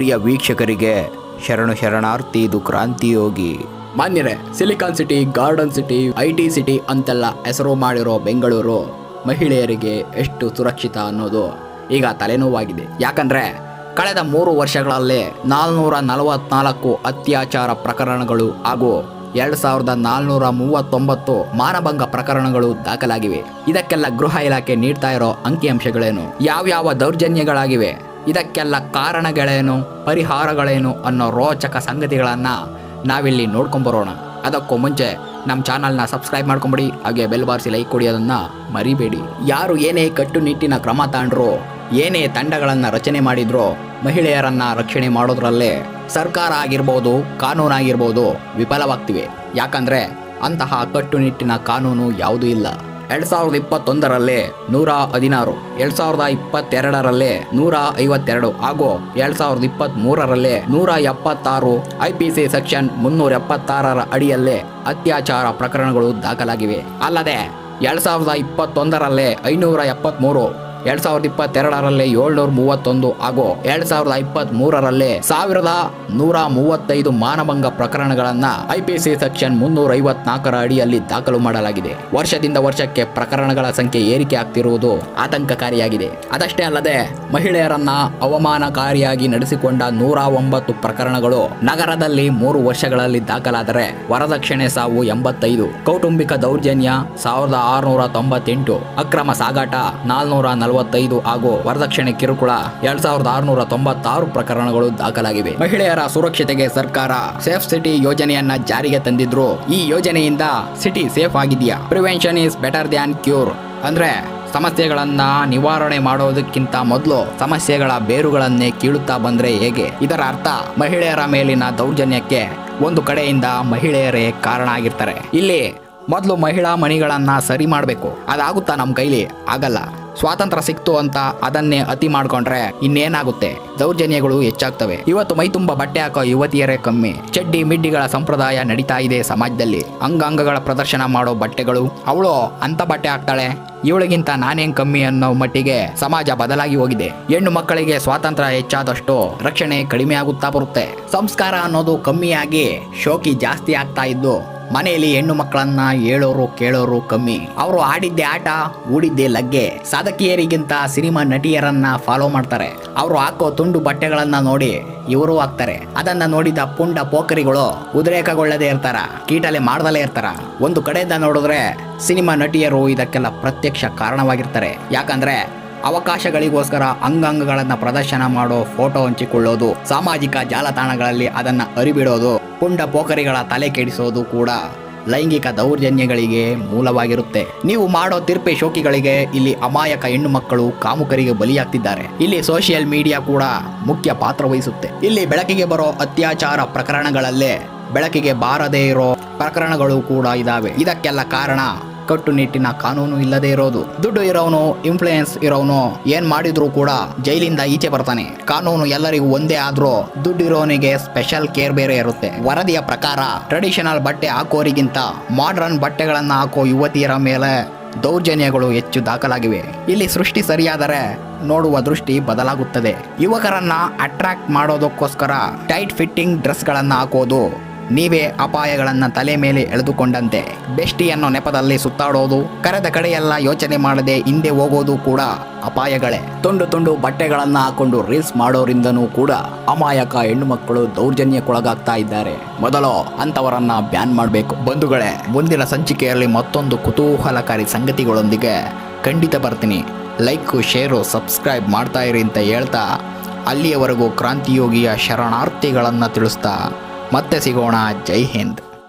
ಪ್ರಿಯ ವೀಕ್ಷಕರಿಗೆ ಶರಣು ಶರಣಾರ್ಥಿ, ಇದು ಕ್ರಾಂತಿಯೋಗಿ ಮಾನ್ಯರೇ silicon city garden city I T city ಅಂತೆಲ್ಲ ಹೆಸರು ಮಾಡಿರೋ ಬೆಂಗಳೂರು ಮಹಿಳೆಯರಿಗೆ ಎಷ್ಟು ಸುರಕ್ಷಿತ ಅನ್ನೋದು ಈಗ ತಲೆನೋವಾಗಿದೆ. ಯಾಕಂದ್ರೆ, ಕಳೆದ ಮೂರು ವರ್ಷಗಳಲ್ಲಿ ನಾಲ್ನೂರ ನಲವತ್ನಾಲ್ಕು ಅತ್ಯಾಚಾರ ಪ್ರಕರಣಗಳು ಹಾಗೂ ಎರಡು ಸಾವಿರದ ನಾಲ್ನೂರ ಮೂವತ್ತೊಂಬತ್ತು ಮಾನಭಂಗ ಪ್ರಕರಣಗಳು ದಾಖಲಾಗಿವೆ. ಇದಕ್ಕೆಲ್ಲ ಗೃಹ ಇಲಾಖೆ ನೀಡ್ತಾ ಇರೋ ಅಂಕಿಅಂಶಗಳೇನು? ಯಾವ್ಯಾವ ದೌರ್ಜನ್ಯಗಳಾಗಿವೆ? ಇದಕ್ಕೆಲ್ಲ ಕಾರಣಗಳೇನು, ಪರಿಹಾರಗಳೇನು ಅನ್ನೋ ರೋಚಕ ಸಂಗತಿಗಳನ್ನು ನಾವಿಲ್ಲಿ ನೋಡ್ಕೊಂಬರೋಣ. ಅದಕ್ಕೂ ಮುಂಚೆ ನಮ್ಮ ಚಾನಲ್ನ ಸಬ್ಸ್ಕ್ರೈಬ್ ಮಾಡ್ಕೊಂಬಿಡಿ, ಹಾಗೆ ಬೆಲ್ ಬಾರಿಸಿ ಲೈಕ್ ಕೊಡಿ ಅದನ್ನು ಮರಿಬೇಡಿ. ಯಾರು ಏನೇ ಕಟ್ಟುನಿಟ್ಟಿನ ಕ್ರಮ ತಾಂಡ್ರೋ, ಏನೇ ತಂಡಗಳನ್ನು ರಚನೆ ಮಾಡಿದ್ರೋ, ಮಹಿಳೆಯರನ್ನು ರಕ್ಷಣೆ ಮಾಡೋದ್ರಲ್ಲೇ ಸರ್ಕಾರ ಆಗಿರ್ಬೋದು ಕಾನೂನಾಗಿರ್ಬೋದು ವಿಫಲವಾಗ್ತಿವೆ. ಯಾಕಂದರೆ ಅಂತಹ ಕಟ್ಟುನಿಟ್ಟಿನ ಕಾನೂನು ಯಾವುದೂ ಇಲ್ಲ. ಎರಡ್ ಸಾವಿರದ ಇಪ್ಪತ್ತೊಂದರಲ್ಲಿ ನೂರ ಹದಿನಾರು, ಎರಡ್ ಸಾವಿರದ ಇಪ್ಪತ್ತೆರಡರಲ್ಲಿ ನೂರ ಐವತ್ತೆರಡು ಹಾಗೂ ಎರಡ್ ಸಾವಿರದ ಇಪ್ಪತ್ತ್ ಮೂರರಲ್ಲಿ ನೂರ ಎಪ್ಪತ್ತಾರು ಐ ಪಿ ಸಿ ಸೆಕ್ಷನ್ ಮುನ್ನೂರ ಎಪ್ಪತ್ತಾರರ ಅಡಿಯಲ್ಲೇ ಅತ್ಯಾಚಾರ ಪ್ರಕರಣಗಳು ದಾಖಲಾಗಿವೆ. ಅಲ್ಲದೆ ಎರಡ್ ಸಾವಿರದ ಇಪ್ಪತ್ತೊಂದರಲ್ಲೇ ಐನೂರ ಎಪ್ಪತ್ತ್ಮೂರು ಎರಡ್ ಸಾವಿರದ ಇಪ್ಪತ್ತೆರಡರಲ್ಲಿ ಏಳ್ನೂರ ಮೂವತ್ತೊಂದು ಹಾಗೂ ಎರಡ್ ಸಾವಿರದ ಇಪ್ಪತ್ತ್ ಮೂರರಲ್ಲಿ ಸಾವಿರದ ನೂರ ಮೂವತ್ತೈದು ಮಾನಭಂಗ ಪ್ರಕರಣಗಳನ್ನ ಐಪಿಸಿ ಸೆಕ್ಷನ್ ಮುನ್ನೂರ ಐವತ್ನಾಲ್ಕರ ಅಡಿಯಲ್ಲಿ ದಾಖಲು ಮಾಡಲಾಗಿದೆ. ವರ್ಷದಿಂದ ವರ್ಷಕ್ಕೆ ಪ್ರಕರಣಗಳ ಸಂಖ್ಯೆ ಏರಿಕೆ ಆಗ್ತಿರುವುದು ಆತಂಕಕಾರಿಯಾಗಿದೆ. ಅದಷ್ಟೇ ಅಲ್ಲದೆ, ಮಹಿಳೆಯರನ್ನ ಅವಮಾನಕಾರಿಯಾಗಿ ನಡೆಸಿಕೊಂಡ ನೂರ ಒಂಬತ್ತು ಪ್ರಕರಣಗಳು ನಗರದಲ್ಲಿ ಮೂರು ವರ್ಷಗಳಲ್ಲಿ ದಾಖಲಾದರೆ ವರದಕ್ಷಿಣೆ ಸಾವು ಎಂಬತ್ತೈದು, ಕೌಟುಂಬಿಕ ದೌರ್ಜನ್ಯ ಸಾವಿರದ ಆರುನೂರ ತೊಂಬತ್ತೆಂಟು, ಅಕ್ರಮ ಸಾಗಾಟ ನಾಲ್ನೂರ ನಲವತ್ತೈದು ಹಾಗೂ ವರದಕ್ಷಿಣೆ ಕಿರುಕುಳ ಎರಡ್ ಸಾವಿರದ ಆರುನೂರ ತೊಂಬತ್ತಾರು ಪ್ರಕರಣಗಳು ದಾಖಲಾಗಿವೆ. ಮಹಿಳೆಯರ ಸುರಕ್ಷತೆಗೆ ಸರ್ಕಾರ ಸೇಫ್ ಸಿಟಿ ಯೋಜನೆಯನ್ನ ಜಾರಿಗೆ ತಂದಿದ್ರು. ಈ ಯೋಜನೆಯಿಂದ ಸಿಟಿ ಸೇಫ್ ಆಗಿದೆಯಾ? Prevention is better than cure. ಅಂದ್ರೆ ಸಮಸ್ಯೆಗಳನ್ನ ನಿವಾರಣೆ ಮಾಡೋದಕ್ಕಿಂತ ಮೊದಲು ಸಮಸ್ಯೆಗಳ ಬೇರುಗಳನ್ನೇ ಕೀಳುತ್ತಾ ಬಂದ್ರೆ ಹೇಗೆ? ಇದರ ಅರ್ಥ, ಮಹಿಳೆಯರ ಮೇಲಿನ ದೌರ್ಜನ್ಯಕ್ಕೆ ಒಂದು ಕಡೆಯಿಂದ ಮಹಿಳೆಯರೇ ಕಾರಣ ಆಗಿರ್ತಾರೆ. ಇಲ್ಲಿ ಮೊದಲು ಮಹಿಳಾ ಮಣಿಗಳನ್ನ ಸರಿ ಮಾಡಬೇಕು. ಅದಾಗುತ್ತಾ ನಮ್ಮ ಕೈಲಿ? ಆಗಲ್ಲ. ಸ್ವಾತಂತ್ರ್ಯ ಸಿಕ್ತು ಅಂತ ಅದನ್ನೇ ಅತಿ ಮಾಡ್ಕೊಂಡ್ರೆ ಇನ್ನೇನಾಗುತ್ತೆ? ದೌರ್ಜನ್ಯಗಳು ಹೆಚ್ಚಾಗ್ತವೆ. ಇವತ್ತು ಮೈ ತುಂಬಾ ಬಟ್ಟೆ ಹಾಕೋ ಯುವತಿಯರೇ ಕಮ್ಮಿ. ಚಡ್ಡಿ ಮಿಡ್ಡಿಗಳ ಸಂಪ್ರದಾಯ ನಡೀತಾ ಇದೆ ಸಮಾಜದಲ್ಲಿ. ಅಂಗಾಂಗಗಳ ಪ್ರದರ್ಶನ ಮಾಡೋ ಬಟ್ಟೆಗಳು. ಅವಳು ಅಂತ ಬಟ್ಟೆ ಹಾಕ್ತಾಳೆ? ಇವಳಿಗಿಂತ ನಾನೇನ್ ಕಮ್ಮಿ ಅನ್ನೋ ಮಟ್ಟಿಗೆ ಸಮಾಜ ಬದಲಾಗಿ ಹೋಗಿದೆ. ಹೆಣ್ಣು ಮಕ್ಕಳಿಗೆ ಸ್ವಾತಂತ್ರ್ಯ ಹೆಚ್ಚಾದಷ್ಟು ರಕ್ಷಣೆ ಕಡಿಮೆ ಆಗುತ್ತಾ ಬರುತ್ತೆ. ಸಂಸ್ಕಾರ ಅನ್ನೋದು ಕಮ್ಮಿಯಾಗಿ ಶೋಕಿ ಜಾಸ್ತಿ ಆಗ್ತಾ ಇದ್ದು ಮನೆಯಲ್ಲಿ ಹೆಣ್ಣು ಮಕ್ಕಳನ್ನ ಹೇಳೋರು ಕೇಳೋರು ಕಮ್ಮಿ. ಅವರು ಆಡಿದ್ದೆ ಆಟ ಊಡಿದ್ದೆ ಲಗ್ಗೆ. ಸಾಧಕಿಯರಿಗಿಂತ ಸಿನಿಮಾ ನಟಿಯರನ್ನ ಫಾಲೋ ಮಾಡ್ತಾರೆ. ಅವರು ಹಾಕೋ ತುಂಡು ಬಟ್ಟೆಗಳನ್ನ ನೋಡಿ ಇವರು ಹಾಕ್ತಾರೆ. ಅದನ್ನ ನೋಡಿದ ಪುಂಡ ಪೋಖರಿಗಳು ಉದ್ರೇಕಗೊಳ್ಳದೆ ಇರ್ತಾರ, ಕೀಟಲೆ ಮಾಡ್ದಲೇ ಇರ್ತಾರ. ಒಂದು ಕಡೆಯಿಂದ ನೋಡಿದ್ರೆ ಸಿನಿಮಾ ನಟಿಯರು ಇದಕ್ಕೆಲ್ಲ ಪ್ರತ್ಯಕ್ಷ ಕಾರಣವಾಗಿರ್ತಾರೆ. ಯಾಕಂದ್ರೆ ಅವಕಾಶಗಳಿಗೋಸ್ಕರ ಅಂಗಾಂಗಗಳನ್ನು ಪ್ರದರ್ಶನ ಮಾಡೋ ಫೋಟೋ ಹಂಚಿಕೊಳ್ಳೋದು, ಸಾಮಾಜಿಕ ಜಾಲತಾಣಗಳಲ್ಲಿ ಅದನ್ನ ಅರಿಬಿಡೋದು, ಪುಂಡ ಪೋಖರಿಗಳ ತಲೆ ಕೆಡಿಸೋದು ಕೂಡ ಲೈಂಗಿಕ ದೌರ್ಜನ್ಯಗಳಿಗೆ ಮೂಲವಾಗಿರುತ್ತೆ. ನೀವು ಮಾಡೋ ತಿರ್ಪೆ ಶೋಕಿಗಳಿಗೆ ಇಲ್ಲಿ ಅಮಾಯಕ ಹೆಣ್ಣು ಮಕ್ಕಳು ಕಾಮುಕರಿಗೆ ಬಲಿಯಾಗ್ತಿದ್ದಾರೆ. ಇಲ್ಲಿ ಸೋಷಿಯಲ್ ಮೀಡಿಯಾ ಕೂಡ ಮುಖ್ಯ ಪಾತ್ರ ವಹಿಸುತ್ತೆ. ಇಲ್ಲಿ ಬೆಳಕಿಗೆ ಬರೋ ಅತ್ಯಾಚಾರ ಪ್ರಕರಣಗಳಲ್ಲೇ ಬೆಳಕಿಗೆ ಬಾರದೇ ಇರೋ ಪ್ರಕರಣಗಳು ಕೂಡ ಇದಾವೆ. ಇದಕ್ಕೆಲ್ಲ ಕಾರಣ ಕಟ್ಟುನಿಟ್ಟಿನ ಕಾನೂನು ಇಲ್ಲದೆ ಇರೋದು. ದುಡ್ಡು ಇರೋನು ಇನ್ಫ್ಲೂಯೆನ್ಸ್ ಇರೋನು, ಏನ್ ಮಾಡಿದ್ರು ಕೂಡ ಜೈಲಿಂದ ಈಚೆ ಬರ್ತಾನೆ. ಕಾನೂನು ಎಲ್ಲರಿಗೂ ಒಂದೇ ಆದ್ರೂ ದುಡ್ಡು ಇರೋನಿಗೆ ಸ್ಪೆಷಲ್ ಕೇರ್ ಬೇರೆ ಇರುತ್ತೆ. ವರದಿಯ ಪ್ರಕಾರ ಟ್ರೆಡಿಷನಲ್ ಬಟ್ಟೆ ಹಾಕೋರಿಗಿಂತ ಮಾಡರ್ನ್ ಬಟ್ಟೆಗಳನ್ನ ಹಾಕೋ ಯುವತಿಯರ ಮೇಲೆ ದೌರ್ಜನ್ಯಗಳು ಹೆಚ್ಚು ದಾಖಲಾಗಿವೆ. ಇಲ್ಲಿ ಸೃಷ್ಟಿ ಸರಿಯಾದರೆ ನೋಡುವ ದೃಷ್ಟಿ ಬದಲಾಗುತ್ತದೆ. ಯುವಕರನ್ನ ಅಟ್ರಾಕ್ಟ್ ಮಾಡೋದಕ್ಕೋಸ್ಕರ ಟೈಟ್ ಫಿಟ್ಟಿಂಗ್ ಡ್ರೆಸ್ಗಳನ್ನು ಹಾಕೋದು ನೀವೇ ಅಪಾಯಗಳನ್ನು ತಲೆ ಮೇಲೆ ಎಳೆದುಕೊಂಡಂತೆ. ಬೆಷ್ಟಿಯನ್ನು ನೆಪದಲ್ಲಿ ಸುತ್ತಾಡೋದು, ಕರೆದ ಕಡೆಯೆಲ್ಲ ಯೋಚನೆ ಮಾಡದೆ ಹಿಂದೆ ಹೋಗೋದು ಕೂಡ ಅಪಾಯಗಳೇ. ತುಂಡು ತುಂಡು ಬಟ್ಟೆಗಳನ್ನು ಹಾಕೊಂಡು ರೀಲ್ಸ್ ಮಾಡೋರಿಂದನೂ ಕೂಡ ಅಮಾಯಕ ಹೆಣ್ಣು ಮಕ್ಕಳು ದೌರ್ಜನ್ಯಕ್ಕೊಳಗಾಗ್ತಾ ಇದ್ದಾರೆ. ಮೊದಲು ಅಂತವರನ್ನ ಬ್ಯಾನ್ ಮಾಡಬೇಕು. ಬಂಧುಗಳೇ, ಮುಂದಿನ ಸಂಚಿಕೆಯಲ್ಲಿ ಮತ್ತೊಂದು ಕುತೂಹಲಕಾರಿ ಸಂಗತಿಗಳೊಂದಿಗೆ ಖಂಡಿತ ಬರ್ತೀನಿ. ಲೈಕು, ಶೇರು, ಸಬ್ಸ್ಕ್ರೈಬ್ ಮಾಡ್ತಾ ಇರಿ ಅಂತ ಹೇಳ್ತಾ, ಅಲ್ಲಿಯವರೆಗೂ ಕ್ರಾಂತಿಯೋಗಿಯ ಶರಣಾರ್ಥಿಗಳನ್ನು ತಿಳಿಸ್ತಾ ಮತ್ತೆ ಸಿಗೋಣ. ಜೈ ಹಿಂದ್.